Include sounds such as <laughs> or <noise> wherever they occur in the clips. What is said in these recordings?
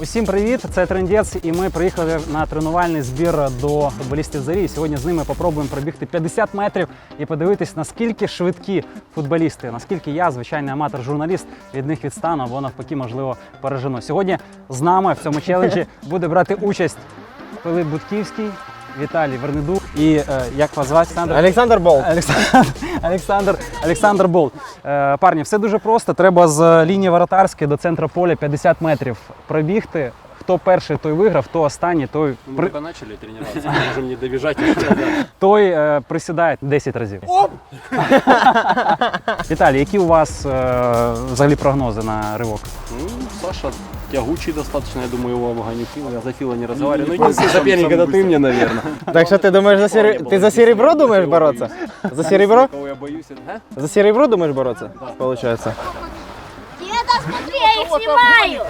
Усім привіт! Це Трендець, і ми приїхали на тренувальний збір до футболістів Зарі. Сьогодні з ними попробуємо пробігти 50 метрів і подивитись, наскільки швидкі футболісти, наскільки я, звичайний аматор-журналіст, від них відстану або навпаки, можливо, пережену. Сьогодні з нами в цьому челенджі <laughs> буде брати участь Пилип Будківський, Віталій Вернедух і е, як вас звати Олександр? Олександр Болт. Олександр, Олександр, Олександр Болт. Е, парні, все дуже просто. Треба з лінії воротарської до центру поля 50 метрів пробігти. Хто перший, той виграв, хто останній, той, Мы при... только начали тренироваться, мы можем не добежать еще. да. той е, присідає 10 разів. Віталій, які у вас е, взагалі прогнози на ривок? Ну, Саша тягучий достаточно, я думаю, его обгоню Фила. Я за Фила не разговариваю. Ну, единственный соперник это ты мне, наверное. <laughs> Так що ти думаєш за сері... ти за серебро думаєш боротися? За серебро? Кого я боюсь, <laughs> это... А? За серебро думаєш боротися? Получається. Деда, смотри, я их снимаю!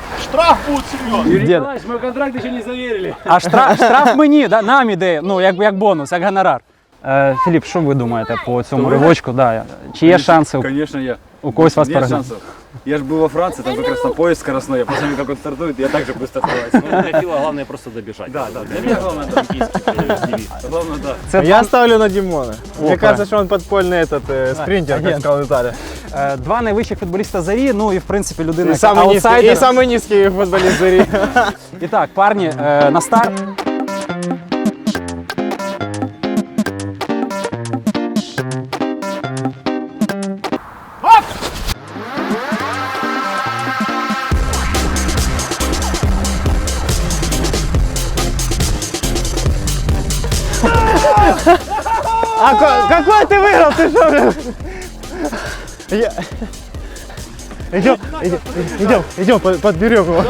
Юрий Дед. Николаевич, мой контракт еще не заверили. А штраф, <laughs> штраф мені, да? нам іде, ну, як, як бонус, як гонорар. Е, Філіп, що ви думаєте по цьому ривочку? Да. Чи є шанси у, Конечно, я. у когось вас Нет перегнати? шансов. Я же был во Франции, там как раз на поезд скоростной. Я посмотрел, как он стартует, я также буду стартовать. Ну, для Фила главное просто добежать. Да, да, для меня главное, да. <laughs> Главное, да. Це Я ставлю на Димона. Мне Опа. кажется, что он подпольный этот э, спринтер, как агент. сказал Виталий. Е, Два найвищих футболіста зарі, ну і в принципі людина И яка самый, низкий, аутсайдер. и самый низкий футболист Зари. <laughs> І так, парні, е, на старт. А ка- какой ты выиграл? Ты что, блин? Я- Идем, идем, идем, идем, под- подберем его.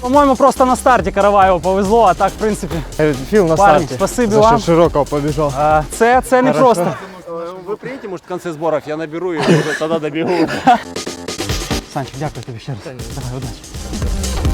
По-моєму, просто на старті Караваєву повезло, а так, в принципі, Э, Фил на Парни, старте. спасибо За вам. ши- широкого побежал. е, це, це не Хорошо. просто. Вы приедете, может, в конце сборов, я наберу и уже тогда добегу. Санчик, дякую тобі ще раз. Давай, удачі.